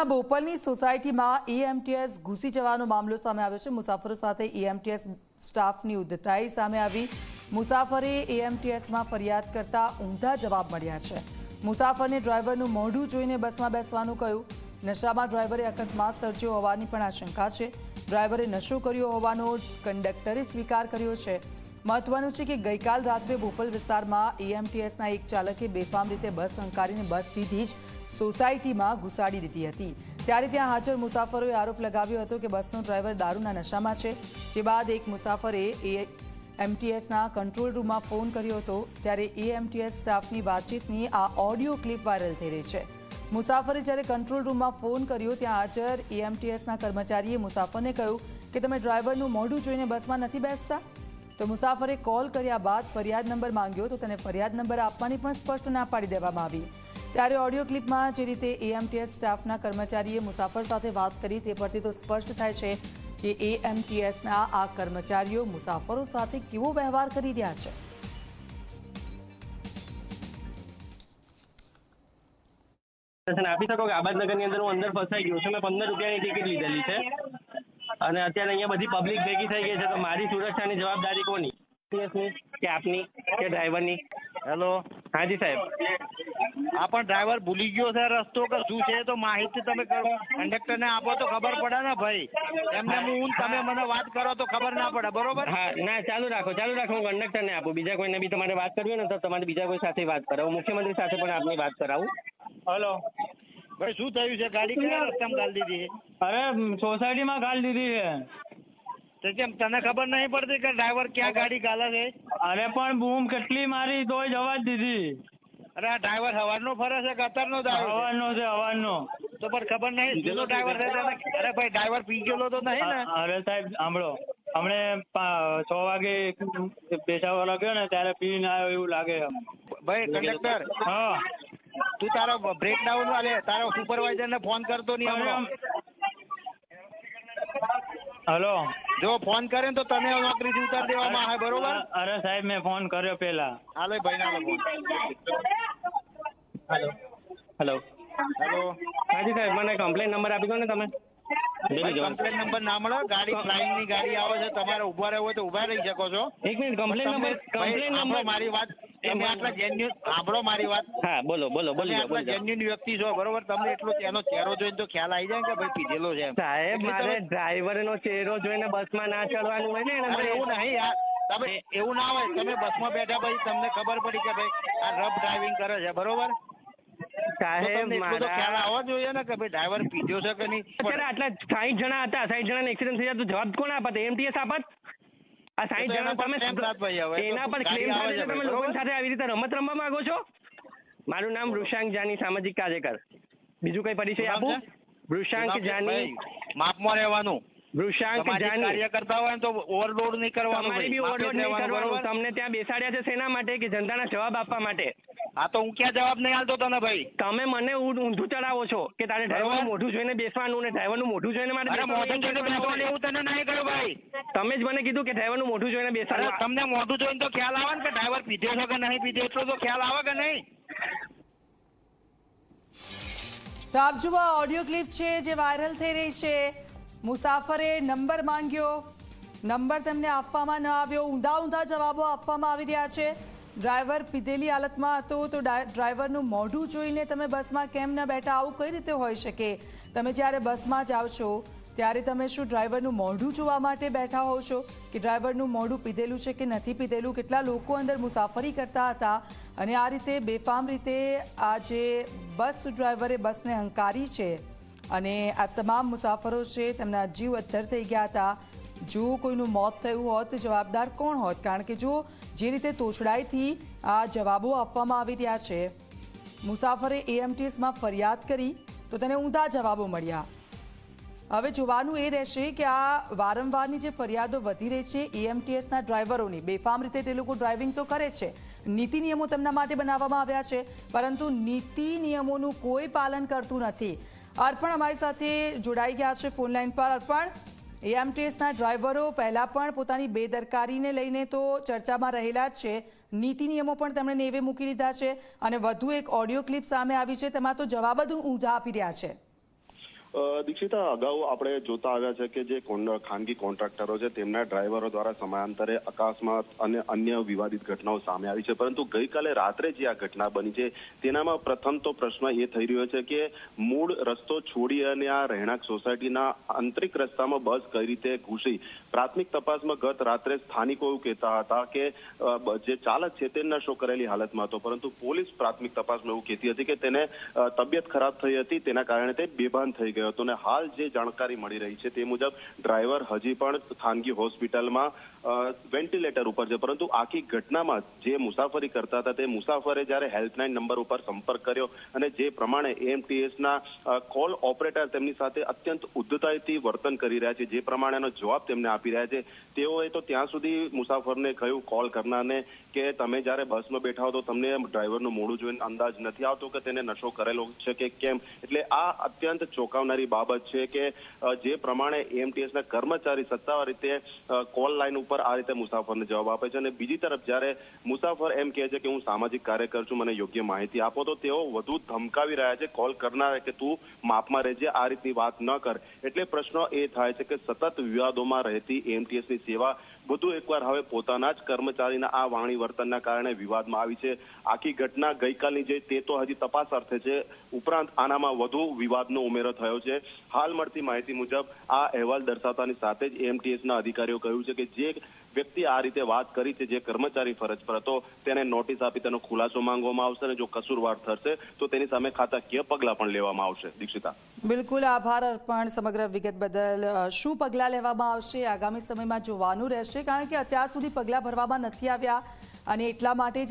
સુરતના બોપલની સોસાયટીમાં ઈએમટીએસ ઘૂસી જવાનો મામલો સામે આવ્યો છે. મુસાફરો સાથે ઈએમટીએસ સ્ટાફની ઉદ્ધતાઈ સામે આવી. મુસાફરે ઈએમટીએસમાં ફરિયાદ કરતા ઊંધા જવાબ મળ્યા છે. મુસાફરને ડ્રાઈવરનું મોઢું જોઈને બસમાં બેસવાનું કહ્યું. નશામાં ડ્રાઈવરે અકસ્માત સર્જ્યો હોવાની પણ આશંકા છે. ડ્રાઈવરે નશો કર્યો હોવાનો કંડક્ટરે સ્વીકાર કર્યો છે. મહત્વનું છે કે ગઈકાલ રાત્રે ભોપલ વિસ્તારમાં એએમટીએસના એક ચાલકે બેફામ રીતે બસ હંકારીને બસ સીધી જ સોસાયટીમાં ઘુસાડી દીધી હતી. ત્યારે ત્યાં હાજર મુસાફરોએ આરોપ લગાવ્યો હતો કે બસનો ડ્રાઈવર દારૂના નશામાં છે. જે બાદ એક મુસાફરે એ એમટીએસના કંટ્રોલ રૂમમાં ફોન કર્યો હતો. ત્યારે એએમટીએસ સ્ટાફની વાતચીતની આ ઓડિયો ક્લિપ વાયરલ થઈ રહી છે. મુસાફરે જ્યારે કંટ્રોલ રૂમમાં ફોન કર્યો, ત્યાં હાજર એએમટીએસના કર્મચારીએ મુસાફરને કહ્યું કે, તમે ડ્રાઈવરનું મોઢું જોઈને બસમાં નથી બેસતા? તો મુસાફરે કોલ કર્યા બાદ ફરિયાદ નંબર માંગ્યો તો તેને ફરિયાદ નંબર આપવાની પણ સ્પષ્ટ ના પાડી દેવામાં આવી. ત્યારે ઓડિયો ક્લિપમાં જે રીતે એએમટીએસ સ્ટાફના કર્મચારીએ મુસાફર સાથે વાત કરી તે પરથી તો સ્પષ્ટ થાય છે કે એએમટીએસના આ કર્મચારીઓ મુસાફરો સાથે કેવો વ્યવહાર કરી રહ્યા છે. આપી શકો કે આબાદનગરની અંદર હું અંદર ફસાઈ ગયો છું. મેં પંદર રૂપિયાની ટિકિટ લીધેલી છે. અને અત્યારે અહીંયા બધી પબ્લિક ભેગી થઈ ગઈ છે તો મારી સુરક્ષાની જવાબદારી કોની? કે આપની? કે ડ્રાઈવરની હેલો હાજી સાહેબ. આ પણ ડ્રાઈવર ભૂલી ગયો છે રસ્તો કે શું છે તો માહિતી તમે કંડક્ટરને આપો તો ખબર પડે ને ભાઈ. એમને હું. તમે મને વાત કરો તો ખબર ના પડે બરોબર? હા ના ચાલુ રાખો ચાલુ રાખો હું કંડક્ટરને આપું. બીજા કોઈને બી તમારે વાત કરવી હોય ને તો તમારે બીજા કોઈ સાથે વાત કરાવું. મુખ્યમંત્રી સાથે પણ આપની વાત કરાવું. હેલો ભાઈ શું થયું છે? ગાડી કયા રસ્તામાં ગાલી દીધી? અરે સોસાયટીમાં ગાળ દીધી છે. તો કેમ તને ખબર નહીં પડતી કે ડ્રાઈવર ક્યાં ગાડી ગાલે છે? અરે પણ બૂમ કેટલી મારી તોય જવા જ દીધી. અરે આ ડ્રાઈવર હવારનો ફરે છે કે અત્યારનો દારૂ છે? હવાનો તો પણ ખબર નહીં જૂનો ડ્રાઈવર છે અરે ભાઈ ડ્રાઈવર પી ગયેલો તો નહીં ને? અરે સાહેબ સાંભળો. હમણે છ વાગે પેશાબ લાગ્યો ને ત્યારે પીને આવ્યો એવું લાગે ભાઈ કંડક્ટર હા. તું તારો બ્રેકડાઉન વાલે તારો સુપરવાઇઝર ને ફોન કરતો નહીં હમણાં. હલો જો ફોન કરે ને તો નોકરી થી ઉતાર દેવામાં આવે બરોબર? અરે સાહેબ મેં ફોન કર્યો પેલા હાલો ભાઈ ના હેલો હેલો હેલો હાજી સાહેબ મને કમ્પ્લેન નંબર આપી દો ને તમે. કમ્પ્લેન નંબર ના મળે. ગાડી ફ્લાઇંગની ગાડી આવે છે તમારે ઊભા રહેવું હોય તો ઊભા રહી શકો છો. એક minute complain number complain number મારી વાત. તમે આટલા જેન્યુન સાંભળો મારી વાત. હા બોલો બોલો બોલી જાઓ આટલા જેન્યુન વ્યક્તિ છો બરોબર? તમને એટલો તેનો ચહેરો જોઈને તો ખ્યાલ આવી જાય કે ભાઈ પીધેલો છે સાહેબ મારે ડ્રાઈવર નો ચહેરો જોઈને બસમાં ના ચડવાનું હોય ને એના એવું નહીં યાર. તમે એવું ના હોય. તમે બસમાં બેઠા પછી તમને ખબર પડી કે ભાઈ આ રફ ડ્રાઇવિંગ કરે છે બરોબર? સાહેબ તમને ખ્યાલ મારા જોઈએ ને કે ભાઈ ડ્રાઈવર પીધો છે કે નહીં? અત્યારે આટલા સાહીઠ જણા હતા સાહીઠ જણાને એક્સિડન્ટ થઈ જાય તો જવાબ કોણ આપત એમટીએસ આપત? આ સાહીઠ જણા તમે claim થાત ભાઈ હવે. એના પર ક્લેમ સાથે તમે લોકો સાથે આવી રીતે રમત રમવા માંગો છો? મારું નામ વૃષાંક જાની સામાજિક કાર્યકર. બીજું કઈ પરિચય આપું? વૃષાંક જાની. માપમાં રહેવાનું. વૃષાંક જાની. કાર્ય કરતા હોય તો ઓવરલોડ નહીં કરવાનું તમારે બી ઓવરલોડ નહીં કરવાનું. તમને ત્યાં બેસાડ્યા છે સેના માટે? કે જનતાના જવાબ આપવા માટે? હા તો હું ક્યાં જવાબ નહીં આલતો તને ભાઈ? તમે મને ઊંધું ચડાવો છો કે તારે ડ્રાઈવર મોઢું જોઈને બેસવાનું ને ડ્રાઈવરનું મોઢું જોઈને મારે મોઢું જોઈને બેસવાનું? એવું તને નહીં કહ્યું ભાઈ? તમે જ મને કીધું કે ડ્રાઈવરનું મોઢું જોઈને બેસવાનું. તમને મોઢું જોઈને તો ખ્યાલ આવે ને કે ડ્રાઈવર પીધો છો કે નહીં પીધો એટલો તો ખ્યાલ આવે કે નહીં? તો આપ જુઓ ઓડિયો ક્લિપ છે જે વાયરલ થઈ રહી છે. મુસાફરે નંબર માંગ્યો. નંબર તેમને આપવામાં ન આવ્યો. ઊંધા ઊંધા જવાબો આપવામાં આવી રહ્યા છે. ડ્રાઈવર પીધેલી હાલતમાં હતો તો ડ્રાઈવરનું મોઢું જોઈને તમે બસમાં કેમ ન બેઠા આવું કઈ રીતે હોઈ શકે? તમે જ્યારે બસમાં જાઓ છો, ત્યારે તમે શું ડ્રાઈવરનું મોઢું જોવા માટે બેઠા હોવ છો? કે ડ્રાઈવરનું મોઢું પીધેલું છે કે નથી પીધેલું? કેટલા લોકો અંદર મુસાફરી કરતા હતા? અને આ રીતે બેફામ રીતે આ જે બસ ડ્રાઈવરે બસને હંકારી છે અને આ તમામ મુસાફરો છે, તેમના જીવ અદ્ધર થઈ ગયા હતા. જો કોઈનું મોત થયું હોત જવાબદાર કોણ હોત? કારણ કે જો જે રીતે તોછડાઈથી આ જવાબો આપવામાં આવી રહ્યા છે, મુસાફરે એએમટીએસમાં ફરિયાદ કરી, તો તેને ઊંધા જવાબો મળ્યા. હવે જોવાનું એ રહેશે કે આ વારંવારની જે ફરિયાદો વધી રહી છે એએમટીએસના ડ્રાઈવરોની, બેફામ રીતે તે લોકો ડ્રાઇવિંગ તો કરે છે, નીતિ નિયમો તેમના માટે બનાવવામાં આવ્યા છે, પરંતુ નીતિ નિયમોનું કોઈ પાલન કરતું નથી. અર્પણ અમારી સાથે જોડાઈ ગયા છે ફોન લાઈન પર. અર્પણ? એએમટીએસના ડ્રાઈવરો પહેલાં પણ પોતાની બેદરકારીને લઈને તો ચર્ચામાં રહેલા જ છે. નીતિ નિયમો પણ તેમણે નેવે મૂકી લીધા છે અને વધુ એક ઓડિયો ક્લિપ સામે આવી છે. તેમાં તો જવાબ જ ઊંધા આપી રહ્યા છે. દીક્ષિતા, અગાઉ આપણે જોતા આવ્યા છે કે જે ખાનગી કોન્ટ્રાક્ટરો છે, તેમના ડ્રાઈવરો દ્વારા સમયાંતરે અકસ્માત અને અન્ય વિવાદિત ઘટનાઓ સામે આવી છે. પરંતુ ગઈકાલે રાત્રે જે આ ઘટના બની છે, તેનામાં પ્રથમ તો પ્રશ્ન એ થઈ રહ્યો છે કે મૂળ રસ્તો છોડી અને આ રહેણાંક સોસાયટીના આંતરિક રસ્તામાં બસ કઈ રીતે ઘૂસી? પ્રાથમિક તપાસમાં ગત રાત્રે સ્થાનિકો એવું કહેતા હતા કે જે ચાલક છે તે નશો કરેલી હાલતમાં હતો. પરંતુ પોલીસ પ્રાથમિક તપાસમાં એવું કહેતી હતી કે તેને તબિયત ખરાબ થઈ હતી. તેના કારણે તે બેભાન થઈ ગયો હતો અને હાલ જે જાણકારી મળી રહી છે તે મુજબ ડ્રાઈવર હજી પણ ખાનગી હોસ્પિટલમાં વેન્ટિલેટર ઉપર છે. પરંતુ આખી ઘટનામાં જે મુસાફરી કરતા હતા, તે મુસાફરે જ્યારે હેલ્પલાઇન નંબર ઉપર સંપર્ક કર્યો અને જે પ્રમાણે એએમટીએસના કોલ ઓપરેટર તેમની સાથે અત્યંત ઉદ્ધતાઈથી વર્તન કરી રહ્યા છે, જે પ્રમાણેનો જવાબ તેમને આપી રહ્યા છે, તેઓએ તો ત્યાં સુધી મુસાફરને કહ્યું કોલ કરનારને કે તમે જ્યારે બસમાં બેઠા હો તો તમને ડ્રાઈવરનું મોડું જોઈને અંદાજ નથી આવતો કે તેને નશો કરેલો છે કે કેમ. એટલે આ અત્યંત ચોંકાવનારી બાબત છે કે જે પ્રમાણે એએમટીએસના કર્મચારી સત્તાવાર રીતે કોલ લાઈન ઉપર આ રીતે મુસાફરને જવાબ આપે છે અને બીજી તરફ જ્યારે મુસાફર એમ કહે છે કે હું સામાજિક કાર્યકર છું, મને યોગ્ય માહિતી આપો, તો તેઓ વધુ ધમકાવી રહ્યા છે, કોલ કરનારે કે તું માપમાં રહેજે, આ રીતની વાત ન કર. એટલે પ્રશ્ન એ થાય છે કે સતત વિવાદોમાં રહેતી એમટીએસની સેવા વધુ એકવાર હવે પોતાના જ કર્મચારીના આ વાણી વર્તનના કારણે વિવાદમાં આવી છે. આખી ઘટના ગઈકાલની જે તે તો હજી તપાસ અર્થે છે, ઉપરાંત આનામાં વધુ વિવાદનો ઉમેરો થયો છે. હાલ મળતી માહિતી મુજબ આ અહેવાલ દર્શાવતાની સાથે જ એમટીએસના અધિકારીઓ કહ્યું છે કે જે વ્યક્તિ આ રીતે વાત કરી છે જે કર્મચારી ફરજ પર હતો, તેને નોટિસ આપી તેનો ખુલાસો માંગવામાં આવશે અને જો કસૂરવાર થશે, તો તેની સામે ખાતાકીય પગલાં પણ લેવામાં આવશે? દીક્ષિતા. બિલકુલ આભાર અર્પણ સમગ્ર વિગત બદલ. શું પગલાં લેવામાં આવશે આગામી સમયમાં જોવાનું રહેશે, કારણ કે અત્યાર સુધી પગલાં ભરવામાં નથી આવ્યા અને એટલા માટે